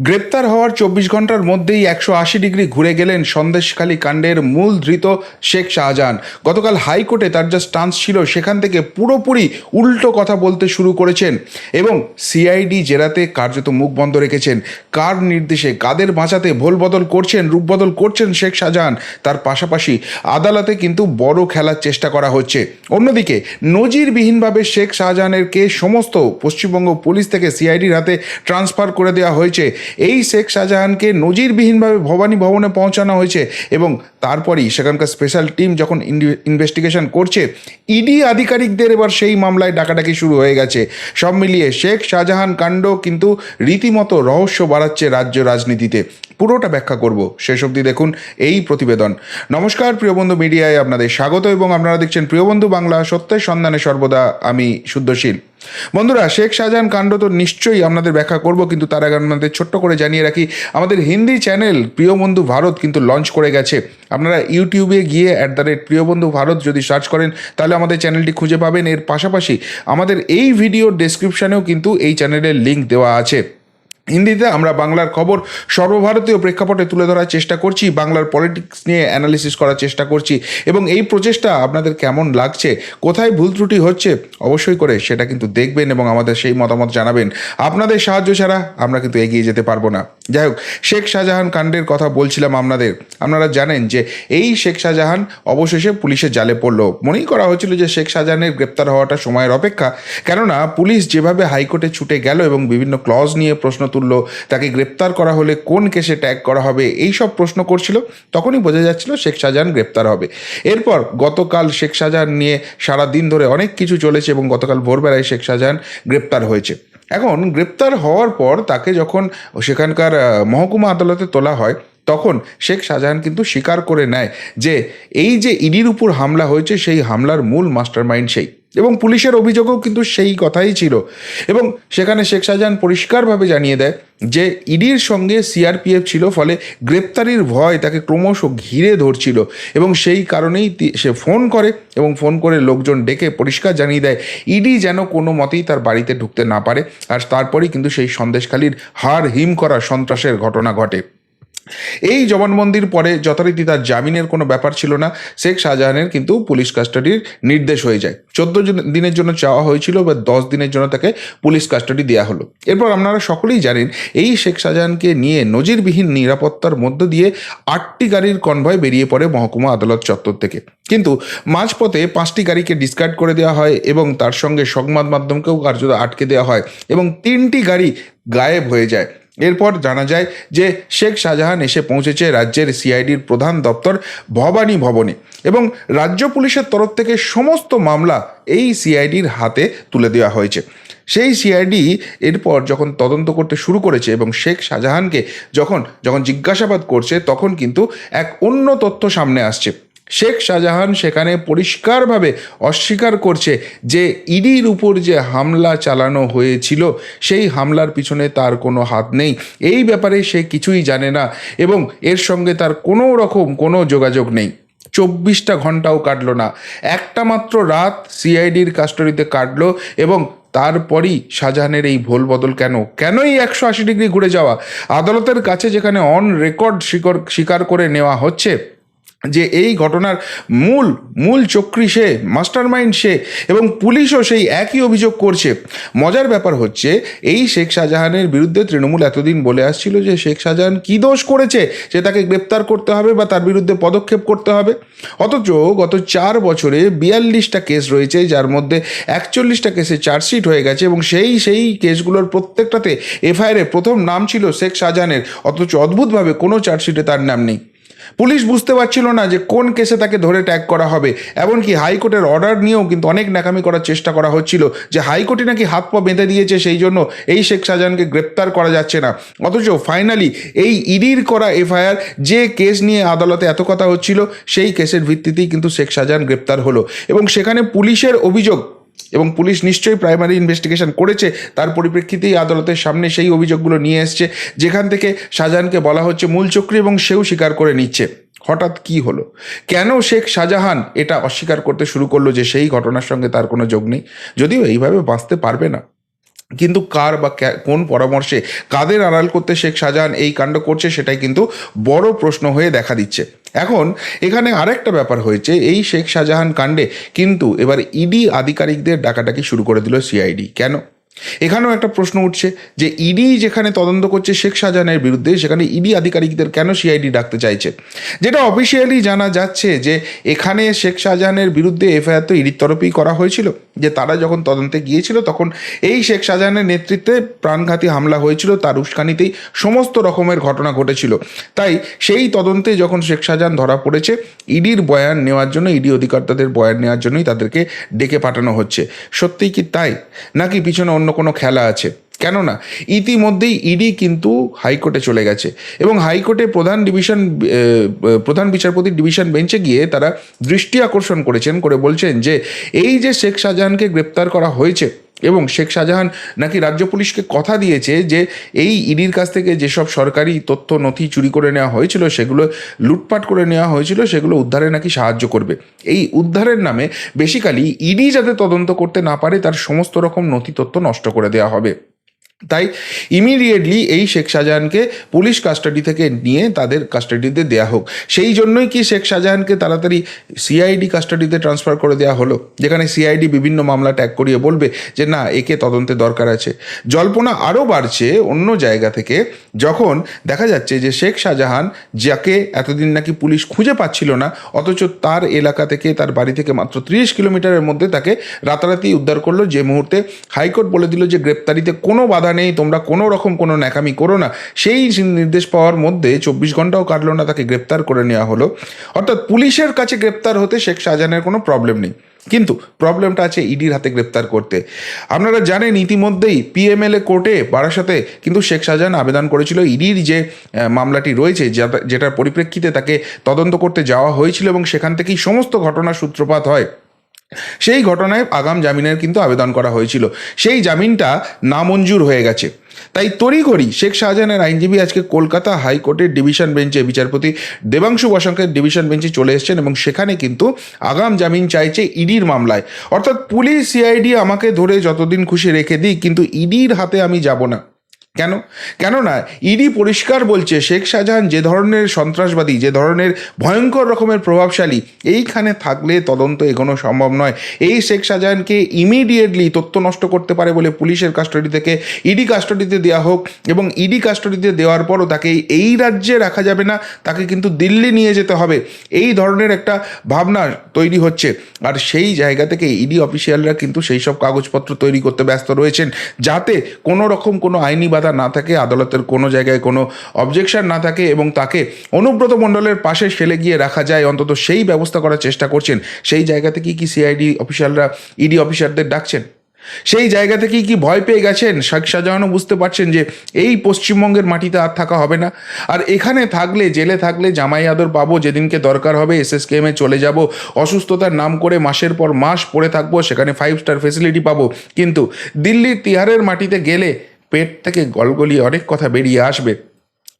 গ্রেপ্তার হওয়ার চব্বিশ ঘণ্টার মধ্যেই একশো আশি ডিগ্রি ঘুরে গেলেন সন্দেশখালী কাণ্ডের মূল ধৃত শেখ শাহজাহান। গতকাল হাইকোর্টে তার যা স্টান্স ছিল, সেখান থেকে পুরোপুরি উল্টো কথা বলতে শুরু করেছেন এবং সিআইডি জেরাতে কার্যত মুখ বন্ধ রেখেছেন। কার নির্দেশে কাদের বাঁচাতে ভোলবদল করছেন, রূপবদল করছেন শেখ শাহজাহান, তার পাশাপাশি আদালতে কিন্তু বড় খেলার চেষ্টা করা হচ্ছে। অন্যদিকে, নজিরবিহীনভাবে শেখ শাহজাহানের কেস সমস্ত পশ্চিমবঙ্গ পুলিশ থেকে সিআইডির হাতে ট্রান্সফার করে দেওয়া হয়েছে। এই শেখ শাহজাহানকে নজিরবিহীনভাবে ভবানী ভবনে পৌঁছানো হয়েছে এবং তারপরেই সেখানকার স্পেশাল টিম যখন ইনভেস্টিগেশন করছে ইডি আধিকারিকদের এবার সেই মামলায় ডাকাডাকি শুরু হয়ে গেছে। সব মিলিয়ে শেখ শাহজাহান কাণ্ড কিন্তু রীতিমতো রহস্য বাড়াচ্ছে রাজ্য রাজনীতিতে। পুরোটা ব্যাখ্যা করব। শেষ অবধি দেখুন এই প্রতিবেদন। নমস্কার প্রিয়বন্ধু মিডিয়ায় আপনাদের স্বাগত এবং আপনারা দেখছেন প্রিয়বন্ধু বাংলা সত্যের সন্ধানে সর্বদা। আমি শুদ্ধশীল বন্ধুরা, শেখ শাহজাহান কাণ্ড তো নিশ্চয়ই আপনাদের ব্যাখ্যা করব, কিন্তু তার আগে আপনাদের ছোট্ট করে জানিয়ে রাখি, আমাদের হিন্দি চ্যানেল প্রিয় বন্ধু ভারত কিন্তু লঞ্চ করে গেছে। আপনারা ইউটিউবে গিয়ে অ্যাট দ্য রেট প্রিয় বন্ধু ভারত যদি সার্চ করেন, তাহলে আমাদের চ্যানেলটি খুঁজে পাবেন। এর পাশাপাশি আমাদের এই ভিডিওর ডেসক্রিপশানেও কিন্তু এই চ্যানেলের লিঙ্ক দেওয়া আছে। হিন্দিতে আমরা বাংলার খবর সর্বভারতীয় প্রেক্ষাপটে তুলে ধরার চেষ্টা করছি, বাংলার পলিটিক্স নিয়ে অ্যানালিসিস করার চেষ্টা করছি এবং এই প্রচেষ্টা আপনাদের কেমন লাগছে, কোথায় ভুল ত্রুটি হচ্ছে অবশ্যই করে সেটা কিন্তু দেখবেন এবং আমাদের সেই মতামত জানাবেন। আপনাদের সাহায্য ছাড়া আমরা কিন্তু এগিয়ে যেতে পারব না। যাই হোক, শেখ শাহজাহান কাণ্ডের কথা বলছিলাম আপনাদের। আপনারা জানেন যে এই শেখ শাহজাহান অবশেষে পুলিশের জালে পড়ল। মনেই করা হয়েছিল যে শেখ শাহজাহানের গ্রেপ্তার হওয়াটা সময়ের অপেক্ষা। কেননা পুলিশ যেভাবে হাইকোর্টে ছুটে গেল এবং বিভিন্ন ক্লজ নিয়ে প্রশ্ন তুলল, তাকে গ্রেপ্তার করা হলে কোন কেসে ট্যাগ করা হবে, এই সব প্রশ্ন করছিল, তখনই বোঝা যাচ্ছিল শেখ শাহজাহান গ্রেপ্তার হবে। এরপর গতকাল শেখ শাহজাহান নিয়ে সারা দিন ধরে অনেক কিছু চলেছে এবং গতকাল ভোরবেলায় শেখ শাহজাহান গ্রেপ্তার হয়েছে। এখন গ্রেপ্তার হওয়ার পর তাকে যখন সেখানকার মহকুমা আদালতে তোলা হয়। তখন শেখ শাহজাহান কিন্তু স্বীকার করে নেয় যে এই যে ইডির উপর হামলা হয়েছে, সেই হামলার মূল মাস্টারমাইন্ড সেই। এবং পুলিশের অভিযোগও কিন্তু সেই কথাই ছিল। এবং সেখানে শেখ শাহজাহান পরিষ্কারভাবে জানিয়ে দেয় যে ইডির সঙ্গে সিআরপিএফ ছিল, ফলে গ্রেপ্তারির ভয় তাকে ক্রমশ ঘিরে ধরছিল। এবং সেই কারণেই সে ফোন করে এবং ফোন করে লোকজন ডেকে পরিষ্কার জানিয়ে দেয়, ইডি যেন কোনো মতেই তার বাড়িতে ঢুকতে না পারে। আর তারপরেই কিন্তু সেই সন্দেশখালীর হার হিম করা সন্ত্রাসের ঘটনা ঘটে। এই জবানবন্দির পরে যথারীতি তার জামিনের কোনো ব্যাপার ছিল না। শেখ শাহজাহানের কিন্তু পুলিশ কাস্টাডির নির্দেশ হয়ে যায়। চোদ্দ দিনের জন্য চাওয়া হয়েছিল বা দশ দিনের জন্য তাকে পুলিশ কাস্টাডি দেওয়া হলো। এরপর আপনারা সকলেই জানেন, এই শেখ শাহজাহানকে নিয়ে নজিরবিহীন নিরাপত্তার মধ্য দিয়ে আটটি গাড়ির কনভয় বেরিয়ে পড়ে মহকুমা আদালত চত্বর থেকে। কিন্তু মাঝপথে পাঁচটি গাড়িকে ডিসকার্ড করে দেওয়া হয় এবং তার সঙ্গে সংবাদ মাধ্যমকেও কার্যত আটকে দেওয়া হয় এবং তিনটি গাড়ি গায়েব হয়ে যায়। এরপর জানা যায় যে শেখ শাহজাহান এসে পৌঁছেছে রাজ্যের সিআইডির প্রধান দপ্তর ভবানী ভবনে এবং রাজ্য পুলিশের তরফ থেকে সমস্ত মামলা এই সিআইডির হাতে তুলে দেওয়া হয়েছে। সেই সিআইডি এরপর যখন তদন্ত করতে শুরু করেছে এবং শেখ শাহজাহানকে যখন যখন জিজ্ঞাসাবাদ করছে, তখন কিন্তু এক অন্য তথ্য সামনে আসছে। শেখ শাহজাহান সেখানে পরিষ্কারভাবে অস্বীকার করছে যে ইডির উপর যে হামলা চালানো হয়েছিল, সেই হামলার পিছনে তার কোনো হাত নেই। এই ব্যাপারে সে কিছুই জানে না এবং এর সঙ্গে তার কোনো রকম কোনো যোগাযোগ নেই। চব্বিশটা ঘন্টাও কাটলো না। একটা মাত্র রাত সিআইডির কাস্টডিতে কাটলো এবং তারপরই শাহজাহানের এই ভোল বদল কেন? কেনই একশো আশি ডিগ্রি ঘুরে যাওয়া? আদালতের কাছে যেখানে অন রেকর্ড স্বীকার স্বীকার করে নেওয়া হচ্ছে যে এই ঘটনার মূল মূল চক্রী সে মাস্টার মাইন্ড সে এবং পুলিশও সেই একই অভিযোগ করছে। মজার ব্যাপার হচ্ছে, এই শেখ শাহজাহানের বিরুদ্ধে তৃণমূল এতদিন বলে আসছিল যে শেখ শাহজাহান কী দোষ করেছে? যে তাকে গ্রেপ্তার করতে হবে বা তার বিরুদ্ধে পদক্ষেপ করতে হবে। অথচ গত চার বছরে বিয়াল্লিশটা কেস রয়েছে, যার মধ্যে একচল্লিশটা কেসে চার্জশিট হয়ে গেছে এবং সেই সেই কেসগুলোর প্রত্যেকটাতে এফআইআরে প্রথম নাম ছিল শেখ শাহজাহানের। অথচ অদ্ভুতভাবে কোনো চার্জশিটে তার নাম নেই। পুলিশ বুঝতে পারছিল না যে কোন কেসে তাকে ধরে ট্যাগ করা হবে। এমনকি হাইকোর্টের অর্ডার নিয়েও কিন্তু অনেক নাকামি করার চেষ্টা করা হচ্ছিল যে হাইকোর্টে নাকি হাত পা বেঁধে দিয়েছে, সেই জন্য এই শেখ শাহজাহানকে গ্রেপ্তার করা যাচ্ছে না। অথচ ফাইনালি এই ইডির করা এফআইআর যে কেস নিয়ে আদালতে এত কথা হচ্ছিল, সেই কেসের ভিত্তিতেই কিন্তু শেখ শাহজাহান গ্রেপ্তার হলো। এবং সেখানে পুলিশের অভিযোগ এবং পুলিশ নিশ্চয়ই প্রাইমারি ইনভেস্টিগেশন করেছে। তার পরিপ্রেক্ষিতেই আদালতের সামনে সেই অভিযোগগুলো নিয়ে এসছে, যেখান থেকে শাহজাহানকে বলা হচ্ছে মূল চক্রী এবং সেও স্বীকার করে নিচ্ছে। হঠাৎ কি হলো? কেন শেখ শাহজাহান এটা অস্বীকার করতে শুরু করল যে সেই ঘটনার সঙ্গে তার কোনো যোগ নেই? যদিও এইভাবে বাঁচতে পারবে না। কিন্তু কার বা কোন পরামর্শে কাদের আড়াল করতে শেখ শাহজাহান এই কাণ্ড করছে সেটাই কিন্তু বড় প্রশ্ন হয়ে দেখা দিচ্ছে। এখন এখানে আরেকটা ব্যাপার হয়েছে, এই শেখ শাহজাহান কাণ্ডে কিন্তু এবার ইডি আধিকারিকদের ডাকাডাকি শুরু করে দিল সিআইডি। কেন? এখানেও একটা প্রশ্ন উঠছে যে ইডি যেখানে তদন্ত করছে শেখ শাহজাহানের বিরুদ্ধে, সেখানে ইডি আধিকারিকদের কেন সিআইডি ডাকতে চাইছে? যেটা অফিসিয়ালি জানা যাচ্ছে যে এখানে শেখ শাহজাহানের বিরুদ্ধে এফআইআর তো ইডির তরফেই করা হয়েছিল, যে তারা যখন তদন্তে গিয়েছিল তখন এই শেখ শাহজাহানের নেতৃত্বে প্রাণঘাতী হামলা হয়েছিল, তার উস্কানিতেই সমস্ত রকমের ঘটনা ঘটেছিল। তাই সেই তদন্তে যখন শেখ শাহজাহান ধরা পড়েছে, ইডির বয়ান নেওয়ার জন্য, ইডি অধিকর্তাদের বয়ান নেওয়ার জন্যই তাদেরকে ডেকে পাঠানো হচ্ছে। সত্যিই কি তাই? নাকি পিছনে অন্য কোনো খেলা আছে। কেননা, ইতিমধ্যেই ইডি কিন্তু হাইকোর্টে চলে গেছে এবং হাইকোর্টে প্রধান ডিভিশন প্রধান বিচারপতির ডিভিশন বেঞ্চে গিয়ে তারা দৃষ্টি আকর্ষণ করেছেন করে বলছেন যে, এই যে শেখ শাহজাহানকে গ্রেপ্তার করা হয়েছে এবং শেখ শাহজাহান নাকি রাজ্য পুলিশকে কথা দিয়েছে যে এই ইডির কাছ থেকে যেসব সরকারি তথ্য, নথি চুরি করে নেওয়া হয়েছিল, সেগুলো লুটপাট করে নেওয়া হয়েছিল, সেগুলো উদ্ধারে নাকি সাহায্য করবে। এই উদ্ধারের নামে বেসিক্যালি ইডি যাতে তদন্ত করতে না পারে, তার সমস্ত রকম নথি তথ্য নষ্ট করে দেওয়া হবে। তাই ইমিডিয়েটলি এই শেখ শাহজাহানকে পুলিশ কাস্টাডি থেকে নিয়ে তাদের কাস্টাডিতে দেওয়া হোক। সেই জন্যই কি শেখ শাহজাহানকে তাড়াতাড়ি সিআইডি কাস্টাডিতে ট্রান্সফার করে দেওয়া হলো? যেখানে সিআইডি বিভিন্ন মামলা ট্যাগ করিয়ে বলবে যে, না, একে তদন্তে দরকার আছে। জল্পনা আরও বাড়ছে অন্য জায়গা থেকে, যখন দেখা যাচ্ছে যে শেখ শাহজাহান যাকে এতদিন নাকি পুলিশ খুঁজে পাচ্ছিল না, অথচ তার এলাকা থেকে, তার বাড়ি থেকে মাত্র ত্রিশ কিলোমিটারের মধ্যে তাকে রাতারাতি উদ্ধার করল। যে মুহূর্তে হাইকোর্ট বলে দিল যে, গ্রেপ্তারিতে কোনো বাধা নেই, তোমরা কোনো রকম কোনো ন্যাকামি করো না। সেই নির্দেশ পাওয়ার মধ্যে চব্বিশ ঘন্টাও কাটলো না, তাকে গ্রেপ্তার করে নেওয়া হলো। অর্থাৎ পুলিশের কাছে গ্রেপ্তার হতে শেখ শাহজাহানের কোনো প্রবলেম নেই। কিন্তু প্রবলেমটা আছে ইডির হাতে গ্রেপ্তার করতে। আপনারা জানেন, ইতিমধ্যেই পিএমএলএ কোর্টে বারাসাতে কিন্তু শেখ শাহজাহান আবেদন করেছিল ইডির যে মামলাটি রয়েছে, যেটা- যেটার পরিপ্রেক্ষিতে তাকে তদন্ত করতে যাওয়া হয়েছিল এবং সেখান থেকেই সমস্ত ঘটনার সূত্রপাত হয়। সেই ঘটনায় আগাম জামিনের কিন্তু আবেদন করা হয়েছিল। সেই জামিনটা নামঞ্জুর হয়ে গেছে। তাই তড়িঘড়ি শেখ শাহজাহানের আইনজীবী আজকে কলকাতা হাইকোর্টের ডিভিশন বেঞ্চে বিচারপতি দেবাংশু বসাঙ্কের ডিভিশন বেঞ্চে চলে এসেছেন এবং সেখানে কিন্তু আগাম জামিন চাইছে ইডির মামলায়। অর্থাৎ পুলিশ সিআইডি আমাকে ধরে যতদিন খুশি রেখে দিই কিন্তু ইডির হাতে আমি যাব না। কেন? কেননা ইডি পরিষ্কার বলছে, শেখ শাহজাহান যে ধরনের সন্ত্রাসবাদী, যে ধরনের ভয়ঙ্কর রকমের প্রভাবশালী, এইখানে থাকলে তদন্ত এগোনো সম্ভব নয়। এই শেখ শাহজাহানকে ইমিডিয়েটলি তথ্য নষ্ট করতে পারে বলে পুলিশের কাস্টাডি থেকে ইডি কাস্টাডিতে দেওয়া হোক এবং ইডি কাস্টাডিতে দেওয়ার পরও তাকে এই রাজ্যে রাখা যাবে না, তাকে কিন্তু দিল্লি নিয়ে যেতে হবে। এই ধরনের একটা ভাবনা তৈরি হচ্ছে। আর সেই জায়গা থেকে ইডি অফিসিয়ালরা কিন্তু সেই সব কাগজপত্র তৈরি করতে ব্যস্ত রয়েছেন, যাতে কোনো রকম কোনো আইনি বাধা না থাকে, আদালতের কোনো জায়গায় কোনো অবজেকশন না থাকে এবং তাকে অনুব্রত মণ্ডলের পাশে ফেলে গিয়ে রাখা যায়। অন্তত সেই ব্যবস্থা করার চেষ্টা করছেন। সেই জায়গা থেকে কি সিআইডি অফিসাররা ইডি অফিসারদের ডাকছেন? সেই জায়গা থেকেই কি ভয় পেয়ে গেছেন? শেখ শাহজাহানও বুঝতে পারছেন যে এই পশ্চিমবঙ্গের মাটিতে আর থাকা হবে না। আর এখানে থাকলে, জেলে থাকলে জামাই আদর পাবো, যেদিনকে দরকার হবে এসএসকেএমে চলে যাব। অসুস্থতার নাম করে মাসের পর মাস পড়ে থাকব, সেখানে ফাইভ স্টার ফেসিলিটি পাবো। কিন্তু দিল্লির তিহারের মাটিতে গেলে পেট থেকে গলগলিয়ে অনেক কথা বেরিয়ে আসবে।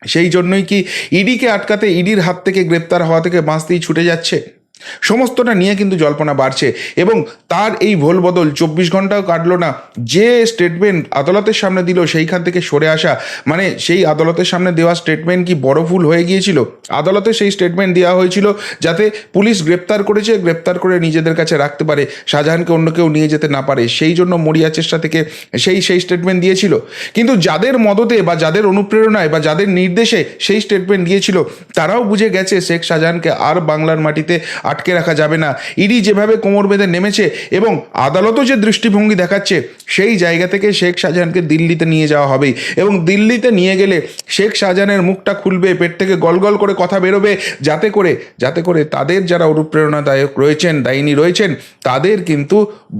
সেই জন্যই কি ইডিকে আটকাতে ইডির হাত থেকে গ্রেপ্তার হওয়া থেকে বাঁচতেই ছুটে যাচ্ছে? সমস্তটা নিয়ে কিন্তু জল্পনা বাড়ছে এবং তার এই ভোল বদল চব্বিশ ঘন্টাও কাটলো না। যে স্টেটমেন্ট আদালতের সামনে দিল, সেইখান থেকে সরে আসা। মানে সেই আদালতের সামনে দেওয়া স্টেটমেন্ট কি বড় ভুল হয়ে গিয়েছিল? আদালতে সেই স্টেটমেন্ট দেওয়া হয়েছিল যাতে পুলিশ গ্রেপ্তার করেছে, গ্রেপ্তার করে নিজেদের কাছে রাখতে পারে, শাহজাহানকে অন্য কেউ নিয়ে যেতে না পারে। সেই জন্য মরিয়া চেষ্টা থেকে সেই সেই স্টেটমেন্ট দিয়েছিল। কিন্তু যাদের মদতে বা যাদের অনুপ্রেরণায় বা যাদের নির্দেশে সেই স্টেটমেন্ট দিয়েছিল, তারাও বুঝে গেছে শেখ শাহজাহানকে আর বাংলার মাটিতে আটকে রাখা যাবে না। ইডি যেভাবে কোমর বেঁধে নেমেছে এবং আদালতও যে দৃষ্টিভঙ্গি দেখাচ্ছে, সেই জায়গা থেকে শেখ শাহজাহানকে দিল্লিতে নিয়ে যাওয়া হবেই। এবং দিল্লিতে নিয়ে গেলে শেখ শাহজাহানের মুখটা খুলবে, পেট থেকে গলগল করে কথা বেরোবে, যাতে করে যাতে করে তাদের যারা অনুপ্রেরণাদায়ক রয়েছেন, দায়িনী রয়েছেন, তাদের কিন্তু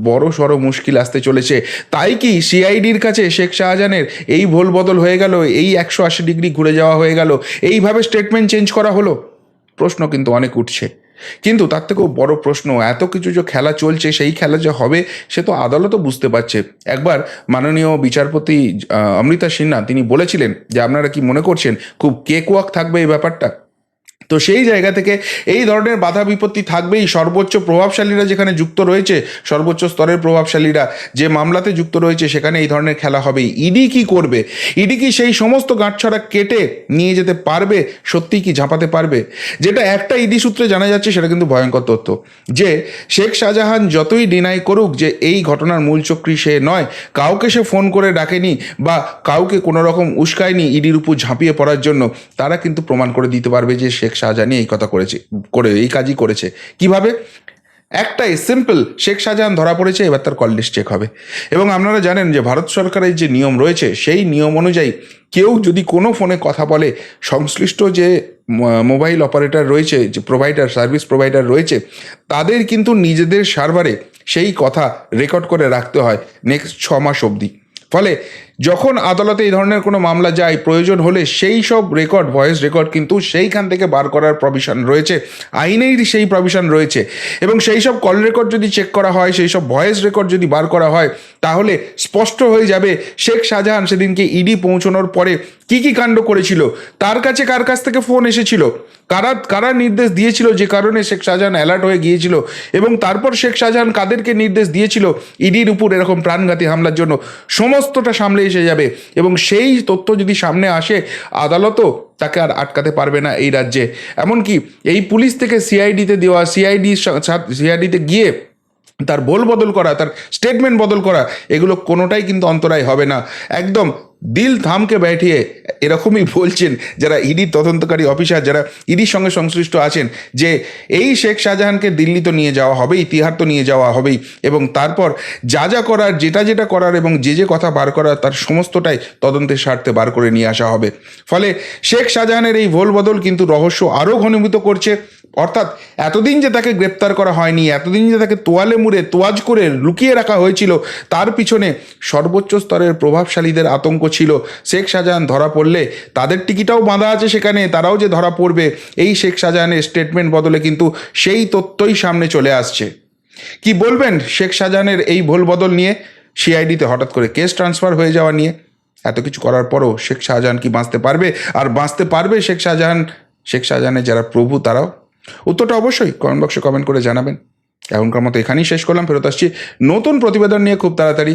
বড় সড় মুশকিল আসতে চলেছে। তাই কি সিআইডির কাছে শেখ শাহজাহানের এই ভোল বদল হয়ে গেল, এই একশো আশি ডিগ্রি ঘুরে যাওয়া হয়ে গেল, এইভাবে স্টেটমেন্ট চেঞ্জ করা হলো? প্রশ্ন কিন্তু অনেক উঠছে। কিন্তু তার থেকেও বড় প্রশ্ন, এত কিছু যে খেলা চলছে, সেই খেলা যে হবে, সে তো আদালতও বুঝতে পারছে। একবার মাননীয় বিচারপতি অমৃতা সিনহা তিনি বলেছিলেন যে, আপনারা কি মনে করছেন, খুব কেক ওয়াক থাকবে এই ব্যাপারটা? তো সেই জায়গা থেকে এই ধরনের বাধা বিপত্তি থাকবেই। সর্বোচ্চ প্রভাবশালীরা যেখানে যুক্ত রয়েছে, সর্বোচ্চ স্তরের প্রভাবশালীরা যে মামলাতে যুক্ত রয়েছে, সেখানে এই ধরনের খেলা হবেই। ইডি কি করবে? ইডি কি সেই সমস্ত গাঁটছড়া কেটে নিয়ে যেতে পারবে? সত্যিই কি ঝাঁপাতে পারবে? যেটা একটা ইডি সূত্রে জানা যাচ্ছে, সেটা কিন্তু ভয়ঙ্কর তথ্য। যে শেখ শাহজাহান যতই ডিনাই করুক যে এই ঘটনার মূল চক্রী সে নয়, কাউকে সে ফোন করে ডাকেনি বা কাউকে কোনো রকম উস্কায়নি ইডির উপর ঝাঁপিয়ে পড়ার জন্য, তারা কিন্তু প্রমাণ করে দিতে পারবে যে শেখ শাহজাহানি এই কথা করেছে, করে, এই কাজই করেছে। কীভাবে? একটাই সিম্পল শেখ শাহজাহান ধরা পড়েছে, এবার তার কল লিস্ট চেক হবে। এবং আপনারা জানেন যে ভারত সরকারের যে নিয়ম রয়েছে, সেই নিয়ম অনুযায়ী কেউ যদি কোনো ফোনে কথা বলে, সংশ্লিষ্ট যে মোবাইল অপারেটর রয়েছে, যে প্রোভাইডার সার্ভিস প্রোভাইডার রয়েছে, তাদের কিন্তু নিজেদের সার্ভারে সেই কথা রেকর্ড করে রাখতে হয় নেক্সট ছ মাস অবধি। ফলে যখন আদালতে এই ধরনের কোনো মামলা যায়, প্রয়োজন হলে সেই সব রেকর্ড ভয়েস রেকর্ড কিন্তু সেইখান থেকে বার করার প্রভিশন রয়েছে। আইনেই সেই প্রভিশন রয়েছে। এবং সেই সব কল রেকর্ড যদি চেক করা হয়, সেই সব ভয়েস রেকর্ড যদি বার করা হয়, তাহলে স্পষ্ট হয়ে যাবে শেখ শাহজাহান সেদিনকে ইডি পৌঁছানোর পরে কি কি কাণ্ড করেছিল, তার কাছে কার কাছ থেকে ফোন এসেছিল, কারা কারা নির্দেশ দিয়েছিল যে কারণে শেখ শাহজাহান অ্যালার্ট হয়ে গিয়েছিল, এবং তারপর শেখ শাহজাহান কাদেরকে নির্দেশ দিয়েছিল ইডির উপর এরকম প্রাণঘাতী হামলার জন্য, সমস্তটা সামলে এসে যাবে। এবং সেই তথ্য যদি সামনে আসে, আদালতও তাকে আর আটকাতে পারবে না এই রাজ্যে। এমনকি এই পুলিশ থেকে সিআইডিতে দেওয়া, সিআইডি সিআইডিতে গিয়ে তার বোল বদল করা, তার স্টেটমেন্ট বদল করা, এগুলো কোনোটাই কিন্তু অন্তরায় হবে না। একদম দিল থামকে ব্যাঠিয়ে এরকমই বলছেন যারা ইডির তদন্তকারী অফিসার, যারা ইডির সঙ্গে সংশ্লিষ্ট আছেন, যে এই শেখ শাহজাহানকে দিল্লি তো নিয়ে যাওয়া হবেই তিহার তো নিয়ে যাওয়া হবেই এবং তারপর যা যা করার, যেটা যেটা করার এবং যে যে কথা বার করার, তার সমস্তটাই তদন্তের স্বার্থে বার করে নিয়ে আসা হবে। ফলে শেখ শাহজাহানের এই ভোল বদল কিন্তু রহস্য আরও ঘনীভূত করছে। অর্থাৎ এতদিন যে তাকে গ্রেপ্তার করা হয়নি, এতদিন যে তাকে তোয়ালে মুড়ে, তোয়াজ করে লুকিয়ে রাখা হয়েছিল, তার পিছনে সর্বোচ্চ স্তরের প্রভাবশালীদের আতঙ্ক ছিল। শেখ শাহজাহান ধরা পড়লে তাদের টিকিটাও বাঁধা আছে সেখানে, তারাও যে ধরা পড়বে, এই শেখ শাহজাহানের স্টেটমেন্ট বদলে কিন্তু সেই তথ্যই সামনে চলে আসছে। কি বলবেন শেখ শাহজাহানের এই ভুল বদল নিয়ে? সিআইডিতে হঠাৎ করে কেস ট্রান্সফার হয়ে যাওয়া নিয়ে। এত কিছু করার পরও শেখ শাহজাহান কি বাঁচতে পারবে? আর বাঁচতে পারবে শেখ শাহজাহান? শেখ শাহজাহানের যারা প্রভু, তারাও? উত্তরটা অবশ্যই কমেন্ট বক্সে কমেন্ট করে জানাবেন। এখনকার মতো এখানেই শেষ করলাম, ফেরত আসছি। নতুন প্রতিবেদন নিয়ে খুব তাড়াতাড়ি।